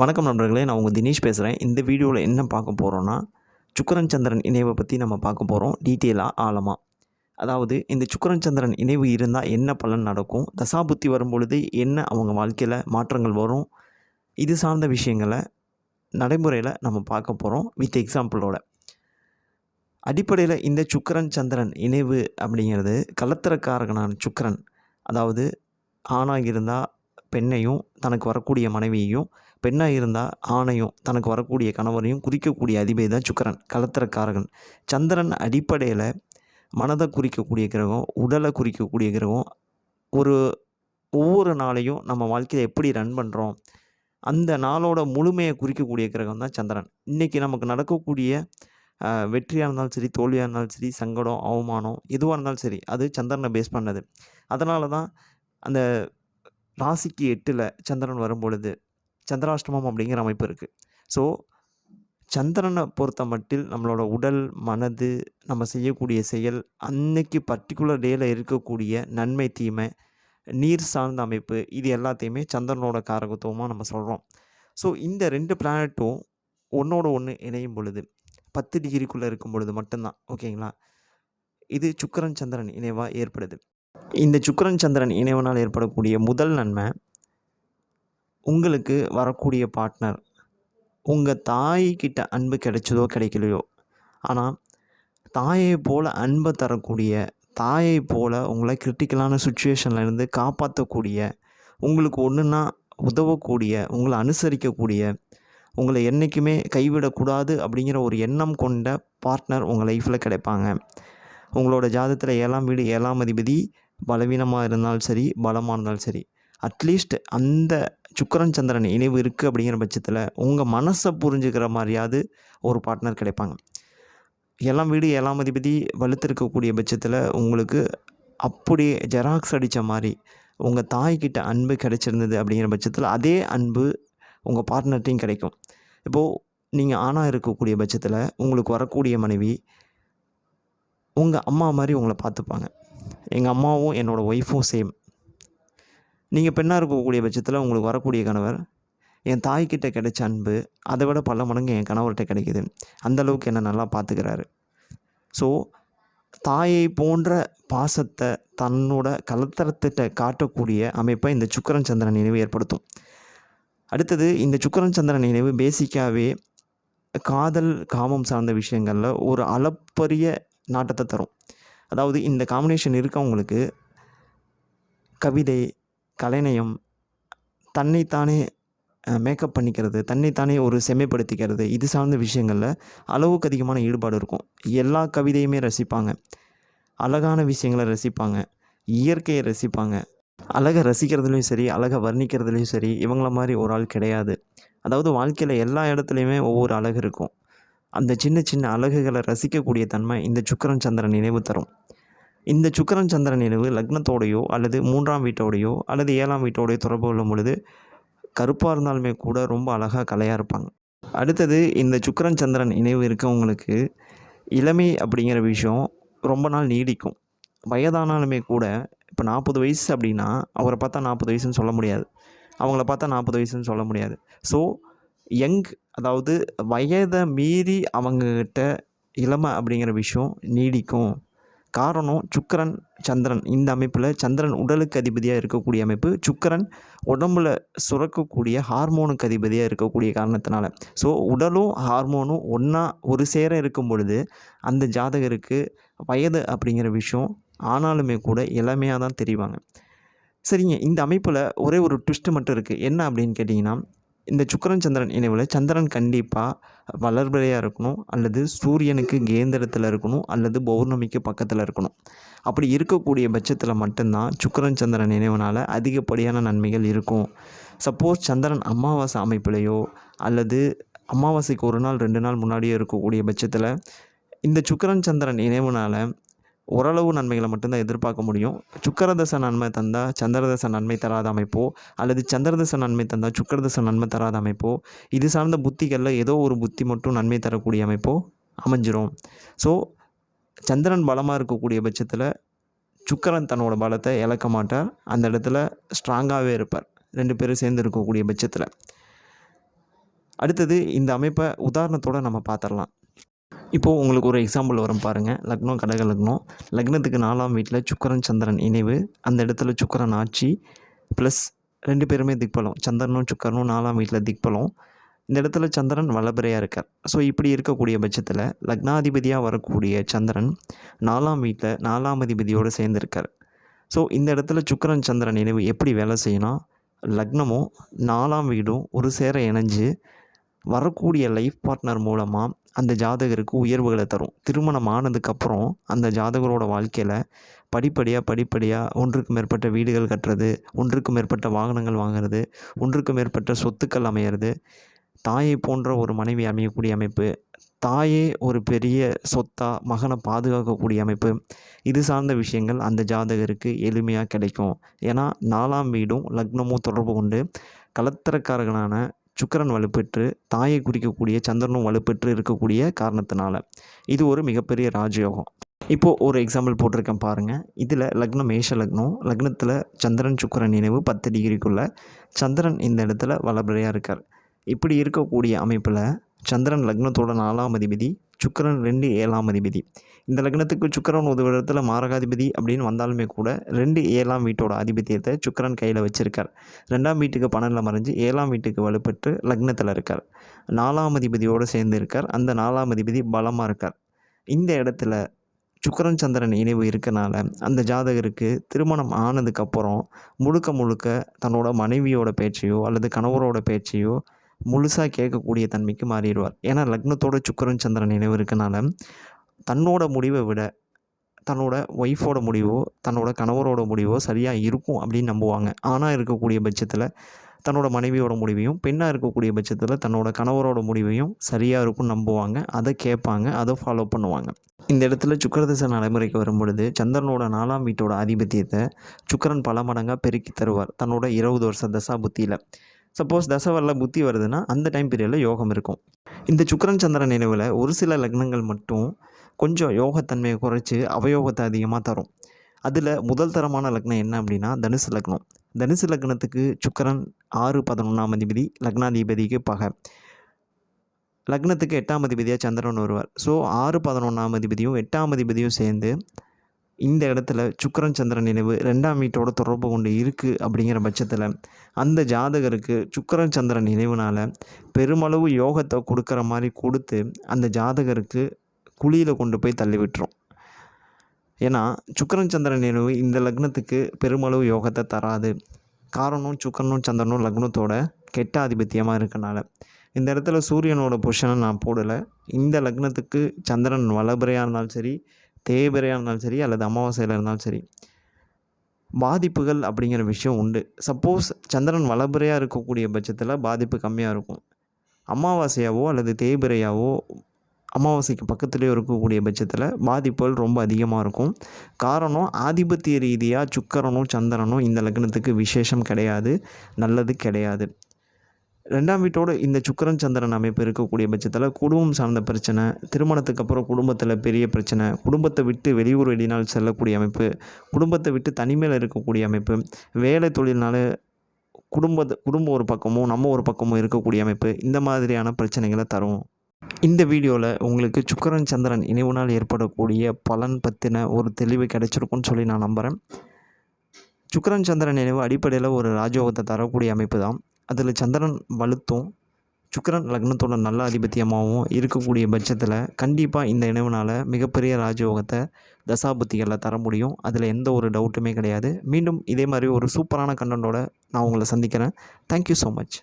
வணக்கம் நண்பர்களே நான் உங்கள் தினேஷ் பேசுகிறேன். இந்த வீடியோவில் என்ன பார்க்க போகிறோன்னா சுக்கரன் சந்திரன் இணைவை பற்றி நம்ம பார்க்க போகிறோம் டீட்டெயிலாக ஆழமாக அதாவது இந்த சுக்கரன் சந்திரன் இணைவு இருந்தால் என்ன பலன் நடக்கும்? தசாபுத்தி வரும்பொழுது என்ன அவங்க வாழ்க்கையில் மாற்றங்கள் வரும்? இது சார்ந்த விஷயங்களை நடைமுறையில் நம்ம பார்க்க போகிறோம் வித் எக்ஸாம்பிளோட அடிப்படையில் இந்த சுக்கரன் சந்திரன் இணைவு அப்படிங்கிறது கலத்திரக்காரகனான சுக்கரன். அதாவது ஆணாக இருந்தால் பெண்ணையும் தனக்கு வரக்கூடிய மனைவியையும் பெண்ணாக இருந்தால் ஆணையும் தனக்கு வரக்கூடிய கணவரையும் குறிக்கக்கூடிய அதிபதி தான் சுக்கரன் கலத்திரக்காரகன். சந்திரன் அடிப்படையில் மனதை குறிக்கக்கூடிய கிரகம் உடலை குறிக்கக்கூடிய கிரகம். ஒரு ஒவ்வொரு நாளையும் நம்ம வாழ்க்கையில் எப்படி ரன் பண்ணுறோம் அந்த நாளோட முழுமையை குறிக்கக்கூடிய கிரகம் தான் சந்திரன். இன்றைக்கி நமக்கு நடக்கக்கூடிய வெற்றியாக இருந்தாலும் சரி தோல்வியாக இருந்தாலும் சரி சங்கடம் அவமானம் எதுவாக இருந்தாலும் சரி அது சந்திரனை பேஸ் பண்ணது. அதனால தான் அந்த ராசிக்கு எட்டில் சந்திரன் வரும்பொழுது சந்திராஷ்டமம் அப்படிங்கிற அமைப்பு இருக்குது ஸோ சந்திரனை பொறுத்த மட்டில் நம்மளோட உடல் மனது நம்ம செய்யக்கூடிய செயல் அன்னைக்கு பர்டிகுலர் டேயில் இருக்கக்கூடிய நன்மை தீமை நீர் சார்ந்த அமைப்பு இது எல்லாத்தையுமே சந்திரனோட காரகத்துவமாக நம்ம சொல்கிறோம் ஸோ இந்த ரெண்டு பிளானட்டும் ஒன்றோட ஒன்று இணையும் பொழுது பத்து டிகிரிக்குள்ளே இருக்கும் பொழுது மட்டும்தான் ஓகேங்களா? இது சுக்கிரன் சந்திரன் இணைவாக ஏற்படுது. இந்த சுக்கரன் சந்திரன் இணைவனால் ஏற்படக்கூடிய முதல் நன்மை உங்களுக்கு வரக்கூடிய பார்ட்னர் உங்கள் தாய்கிட்ட அன்பு கிடைச்சதோ கிடைக்கலையோ ஆனால் தாயை போல் அன்பை தரக்கூடிய தாயை போல் உங்களை கிரிட்டிக்கலான சுச்சுவேஷன்லேருந்து காப்பாற்றக்கூடிய உங்களுக்கு ஒன்றுனா உதவக்கூடிய உங்களை அனுசரிக்கக்கூடிய உங்களை என்றைக்குமே கைவிடக்கூடாது அப்படிங்கிற ஒரு எண்ணம் கொண்ட பார்ட்னர் உங்கள் லைஃப்பில் கிடைப்பாங்க. உங்களோட ஜாதத்தில் ஏழாம் வீடு ஏழாம் அதிபதி பலவீனமாக இருந்தாலும் சரி பலமாக இருந்தாலும் சரி. அட்லீஸ்ட் அந்த சுக்கரன் சந்திரன் இணைவு இருக்குது அப்படிங்கிற பட்சத்தில் உங்கள் மனசை புரிஞ்சுக்கிற மாதிரியாவது ஒரு பார்ட்னர் கிடைப்பாங்க. ஏழாம் வீடு ஏழாம் அதிபதி வலுத்திருக்கக்கூடிய பட்சத்தில் உங்களுக்கு அப்படியே ஜெராக்ஸ் அடித்த மாதிரி உங்கள் தாய்கிட்ட அன்பு கிடைச்சிருந்தது அப்படிங்கிற பட்சத்தில் அதே அன்பு உங்கள் பார்ட்னர்ட்டையும் கிடைக்கும். இப்போது நீங்கள் ஆணாக இருக்கக்கூடிய பட்சத்தில் உங்களுக்கு வரக்கூடிய மனைவி உங்கள் அம்மா மாதிரி உங்களை பார்த்துப்பாங்க. எங்கள் அம்மாவும் என்னோடய ஒய்ஃபும் சேம் நீங்கள் பெண்ணாக இருக்கக்கூடிய பட்சத்தில் உங்களுக்கு வரக்கூடிய கணவர் என் தாய்கிட்ட கிடைச்ச அன்பு அதை விட பல மடங்கு என் கணவர்கிட்ட கிடைக்கிது. அந்த அளவுக்கு என்னை நல்லா பார்த்துக்கிறாரு ஸோ தாயை போன்ற பாசத்தை தன்னோட கலத்தரத்திட்ட காட்டக்கூடிய அமைப்பை இந்த சுக்கரன் சந்திரன் நினைவு ஏற்படுத்தும். அடுத்தது இந்த சுக்கரன் சந்திரன் நினைவு பேசிக்காகவே காதல் காமம் சார்ந்த விஷயங்களில் ஒரு அளப்பரிய நாட்டத்தை தரும். அதாவது இந்த காம்பினேஷன் இருக்கவங்களுக்கு கவிதை கலைநயம் தன்னைத்தானே மேக்கப் பண்ணிக்கிறது தன்னைத்தானே ஒரு செம்மைப்படுத்திக்கிறது இது சார்ந்த விஷயங்களில் அளவுக்கு அதிகமான ஈடுபாடு இருக்கும். எல்லா கவிதையுமே ரசிப்பாங்க. அழகான விஷயங்களை ரசிப்பாங்க. இயற்கையை ரசிப்பாங்க. அழகை ரசிக்கிறதுலையும் சரி அழகை வர்ணிக்கிறதுலையும் சரி இவங்கள மாதிரி ஒரு ஆள் கிடையாது. அதாவது வாழ்க்கையில் எல்லா இடத்துலையுமே ஒவ்வொரு அழகு இருக்கும். அந்த சின்ன சின்ன அழகுகளை ரசிக்கக்கூடிய தன்மை இந்த சுக்கரன் சந்திரன் நினைவு தரும். இந்த சுக்கரன் சந்திரன் நினைவு லக்னத்தோடையோ அல்லது மூன்றாம் வீட்டோடையோ அல்லது ஏழாம் வீட்டோடையோ தொடர்பு கொள்ளும் பொழுது கருப்பாக இருந்தாலுமே கூட ரொம்ப அழகாக கலையாக இருப்பாங்க. அடுத்தது இந்த சுக்கிரன் சந்திரன் இணைவு இருக்கவங்களுக்கு இளமை அப்படிங்கிற விஷயம் ரொம்ப நாள் நீடிக்கும். வயதானாலுமே கூட இப்போ நாற்பது வயசு அப்படின்னா அவரை பார்த்தா நாற்பது வயசுன்னு சொல்ல முடியாது. அவங்கள பார்த்தா நாற்பது வயசுன்னு சொல்ல முடியாது. ஸோ யங் அதாவது வயதை மீறி அவங்கக்கிட்ட இளமை அப்படிங்கிற விஷயம் நீடிக்கும். காரணம் சுக்கரன் சந்திரன். இந்த அமைப்பில் சந்திரன் உடலுக்கு அதிபதியாக இருக்கக்கூடிய அமைப்பு சுக்கரன் உடம்புல சுரக்கக்கூடிய ஹார்மோனுக்கு அதிபதியாக இருக்கக்கூடிய காரணத்தினால. ஸோ உடலும் ஹார்மோனும் ஒன்றா ஒரு சேர இருக்கும் பொழுது அந்த ஜாதகருக்கு வயது அப்படிங்கிற விஷயம் ஆனாலுமே கூட இளமையாக தான் தெரிவாங்க. சரிங்க இந்த அமைப்பில் ஒரே ஒரு ட்விஸ்ட்டு மட்டும் இருக்குது என்ன அப்படின்னு கேட்டிங்கன்னா இந்த சுக்கிரன் சந்திரன் இணைவில் சந்திரன் கண்டிப்பாக வளர்பிறையாக இருக்கணும். அல்லது சூரியனுக்கு கேந்திரத்தில் இருக்கணும். அல்லது பௌர்ணமிக்கு பக்கத்தில் இருக்கணும். அப்படி இருக்கக்கூடிய பட்சத்தில் மட்டும்தான் சுக்கரன் சந்திரன் நினைவுனால் அதிகப்படியான நன்மைகள் இருக்கும். சப்போஸ் சந்திரன் அமாவாசை அமைப்பிலையோ அல்லது அமாவாசைக்கு ஒரு நாள் ரெண்டு நாள் முன்னாடியோ இருக்கக்கூடிய பட்சத்தில் இந்த சுக்கிரன் சந்திரன் நினைவுனால் ஓரளவு நன்மைகளை மட்டும்தான் எதிர்பார்க்க முடியும். சுக்கரதச நன்மை தந்தால் சந்திரதச நன்மை தராத அமைப்போ? அல்லது சந்திரதச நன்மை தந்தால் சுக்கரதச நன்மை தராத அமைப்போ? இது சார்ந்த புத்திகளில் ஏதோ ஒரு புத்தி மட்டும் நன்மை தரக்கூடிய அமைப்போ? அமைஞ்சிரும். ஸோ சந்திரன் பலமாக இருக்கக்கூடிய பட்சத்தில் சுக்கரன் தன்னோட பலத்தை இழக்க மாட்டார். அந்த இடத்துல ஸ்ட்ராங்காகவே இருப்பார். ரெண்டு பேரும் சேர்ந்து இருக்கக்கூடிய பட்சத்தில். அடுத்தது இந்த அமைப்பை உதாரணத்தோட நம்ம பார்த்துடலாம். இப்போது உங்களுக்கு ஒரு எக்ஸாம்பிள் வரும் பாருங்கள் லக்னம் கடக லக்னம். லக்னத்துக்கு நாலாம் வீட்டில் சுக்கிரன் சந்திரன் இணைவு. அந்த இடத்துல சுக்கரன் ஆட்சி. ப்ளஸ் ரெண்டு பேருமே திக்பலம். சந்திரனும் சுக்கரனும் நாலாம் வீட்டில் திக்பலம். இந்த இடத்துல சந்திரன் வல்லபரையாக இருக்கார். ஸோ இப்படி இருக்கக்கூடிய பட்சத்தில் லக்னாதிபதியாக வரக்கூடிய சந்திரன் நாலாம் வீட்டில் நாலாம் அதிபதியோடு சேர்ந்துருக்கார். ஸோ இந்த இடத்துல சுக்கிரன் சந்திரன் நினைவு எப்படி வேலை செய்யணும் லக்னமும் நாலாம் வீடும் ஒரு சேர இணைஞ்சு வரக்கூடிய லைஃப் பார்ட்னர் மூலமாக அந்த ஜாதகருக்கு உயர்வுகளை தரும். திருமணம் ஆனதுக்கப்புறம் அந்த ஜாதகரோட வாழ்க்கையில் படிப்படியாக படிப்படியாக ஒன்றுக்கு மேற்பட்ட வீடுகள் கட்டுறது ஒன்றுக்கு மேற்பட்ட வாகனங்கள் வாங்குறது ஒன்றுக்கு மேற்பட்ட சொத்துக்கள் அமையிறது தாயை போன்ற ஒரு மனைவி அமையக்கூடிய அமைப்பு தாயே ஒரு பெரிய சொத்தாக மகனை பாதுகாக்கக்கூடிய அமைப்பு இது சார்ந்த விஷயங்கள் அந்த ஜாதகருக்கு எளிமையாக கிடைக்கும். ஏன்னா நாலாம் வீடும் லக்னமும் தொடர்பு கொண்டு கலத்திரக்காரர்களான சுக்கரன் வலுப்பெற்று தாயை குறிக்கக்கூடிய சந்திரனும் வலுப்பெற்று இருக்கக்கூடிய காரணத்தினால இது ஒரு மிகப்பெரிய ராஜயோகம். இப்போது ஒரு எக்ஸாம்பிள் போட்டிருக்கேன் பாருங்கள் இதில் லக்னம் மேஷ லக்னம் லக்னத்தில் சந்திரன் சுக்கரன் நினைவு பத்து டிகிரிக்குள்ளே சந்திரன் இந்த இடத்துல வளபரையாக இருக்கார். இப்படி இருக்கக்கூடிய அமைப்பில் சந்திரன் லக்னத்தோட நாலாம் அதிபதி சுக்கரன் ரெண்டு ஏழாம் அதிபதி. இந்த லக்னத்துக்கு சுக்கரன் ஒரு இடத்துல மாரகாதிபதி அப்படின்னு வந்தாலுமே கூட ரெண்டு ஏழாம் வீட்டோட அதிபதியத்தை சுக்கரன் கையில் வச்சுருக்கார். ரெண்டாம் வீட்டுக்கு பன்னெண்டில் மறைஞ்சு ஏழாம் வீட்டுக்கு வலுப்பெற்று லக்னத்தில் இருக்கார். நாலாம் அதிபதியோடு சேர்ந்து இருக்கார். அந்த நாலாம் அதிபதி பலமாக இருக்கார். இந்த இடத்துல சுக்கரன் சந்திரன் இணைவு இருக்கனால அந்த ஜாதகருக்கு திருமணம் ஆனதுக்கப்புறம் முழுக்க முழுக்க தன்னோட மனைவியோட பேச்சையோ அல்லது கணவரோட பேச்சையோ முழுசாக கேட்கக்கூடிய தன்மைக்கு மாறிடுவார். ஏன்னா லக்னத்தோட சுக்கிரன் சந்திரன் நினைவு இருக்கனால தன்னோட முடிவை விட தன்னோட ஒய்ஃபோட முடிவோ தன்னோட கணவரோட முடிவோ சரியாக இருக்கும் அப்படின்னு நம்புவாங்க. ஆனால் இருக்கக்கூடிய பட்சத்தில் தன்னோட மனைவியோட முடிவையும் பெண்ணாக இருக்கக்கூடிய பட்சத்தில் தன்னோட கணவரோட முடிவையும் சரியாக இருக்கும்னு நம்புவாங்க. அதை கேட்பாங்க அதை ஃபாலோ பண்ணுவாங்க. இந்த இடத்துல சுக்கரதிசை நடைமுறைக்கு வரும்பொழுது சந்திரனோட நாலாம் வீட்டோட ஆதிபத்தியத்தை சுக்கிரன் பல மடங்காக பெருக்கி தருவார். தன்னோட இருபது வருஷ தசா புத்தியில் சப்போஸ் தசவரில் புத்தி வருதுன்னா அந்த டைம் பீரியடில் யோகம் இருக்கும். இந்த சுக்கரன் சந்திரன் நினைவில் ஒரு சில லக்னங்கள் மட்டும் கொஞ்சம் யோகத்தன்மையை குறைச்சி அவயோகத்தை அதிகமாக தரும். அதில் முதல் தரமான லக்னம் என்ன அப்படின்னா தனுசு லக்னம். தனுசு லக்னத்துக்கு சுக்கிரன் ஆறு பதினொன்றாம் அதிபதி லக்னாதிபதிக்கு பகை. லக்னத்துக்கு எட்டாம் அதிபதியாக சந்திரன் வருவார். ஸோ ஆறு பதினொன்றாம் அதிபதியும் எட்டாம் அதிபதியும் சேர்ந்து இந்த இடத்துல சுக்கரன் சந்திரன் நினைவு ரெண்டாம் வீட்டோட தொடர்பு கொண்டு இருக்குது அப்படிங்கிற பட்சத்தில் அந்த ஜாதகருக்கு சுக்கரன் சந்திரன் நினைவுனால் பெருமளவு யோகத்தை கொடுக்குற மாதிரி கொடுத்து அந்த ஜாதகருக்கு குழியில் கொண்டு போய் தள்ளி விட்டுரும். ஏன்னா சுக்கரன் சந்திரன் நினைவு இந்த லக்னத்துக்கு பெருமளவு யோகத்தை தராது. காரணம் சுக்கரனும் சந்திரனும் லக்னத்தோட கெட்ட ஆதிபத்தியமாக இருக்கனால. இந்த இடத்துல சூரியனோட பொஷனை நான் போடலை. இந்த லக்னத்துக்கு சந்திரன் வளபுறையாக இருந்தாலும் சரி தேய்பிறையாக இருந்தாலும் சரி அல்லது அமாவாசையில் இருந்தாலும் சரி பாதிப்புகள் அப்படிங்கிற விஷயம் உண்டு. சப்போஸ் சந்திரன் வளபுறையாக இருக்கக்கூடிய பட்சத்தில் பாதிப்பு கம்மியாக இருக்கும். அமாவாசையாவோ அல்லது தேய்பிரையாவோ அமாவாசைக்கு பக்கத்துலேயே இருக்கக்கூடிய பட்சத்தில் பாதிப்புகள் ரொம்ப அதிகமாக இருக்கும். காரணம் ஆதிபத்திய ரீதியாக சுக்கரனும் சந்திரனும் இந்த லக்னத்துக்கு விசேஷம் கிடையாது நல்லது கிடையாது. ரெண்டாம் வீட்டோட இந்த சுக்கரன் சந்திரன் அமைப்பு இருக்கக்கூடிய பட்சத்தில் குடும்பம் சார்ந்த பிரச்சனை திருமணத்துக்கு அப்புறம் குடும்பத்தில் பெரிய பிரச்சனை குடும்பத்தை விட்டு வெளியூர் வெளிநாள் செல்லக்கூடிய அமைப்பு குடும்பத்தை விட்டு தனிமையில் இருக்கக்கூடிய அமைப்பு வேலை தொழில்னால குடும்பத்தை குடும்பம் ஒரு பக்கமும் நம்ம ஒரு பக்கமும் இருக்கக்கூடிய அமைப்பு இந்த மாதிரியான பிரச்சனைகளை தரும். இந்த வீடியோவில் உங்களுக்கு சுக்கரன் சந்திரன் இணைவுனால் ஏற்படக்கூடிய பலன் பற்றின ஒரு தெளிவு கிடைச்சிருக்கும்னு சொல்லி நான் நம்புகிறேன் சுக்கரன் சந்திரன் நினைவு அடிப்படையில் ஒரு ராஜயோகத்தை தரக்கூடிய அமைப்பு தான் அதில் சந்திரன் வலுத்தும் சுக்கரன் லக்னத்தோட நல்ல அதிபத்தியமாகவும் இருக்கக்கூடிய பட்சத்தில் கண்டிப்பாக இந்த இணைவுனால் மிகப்பெரிய ராஜயோகத்தை தசாபுத்திகளில் தர முடியும். அதில் எந்த ஒரு டவுட்டுமே கிடையாது. மீண்டும் இதே மாதிரி ஒரு சூப்பரான கண்டனோட நான் உங்களை சந்திக்கிறேன். Thank you so much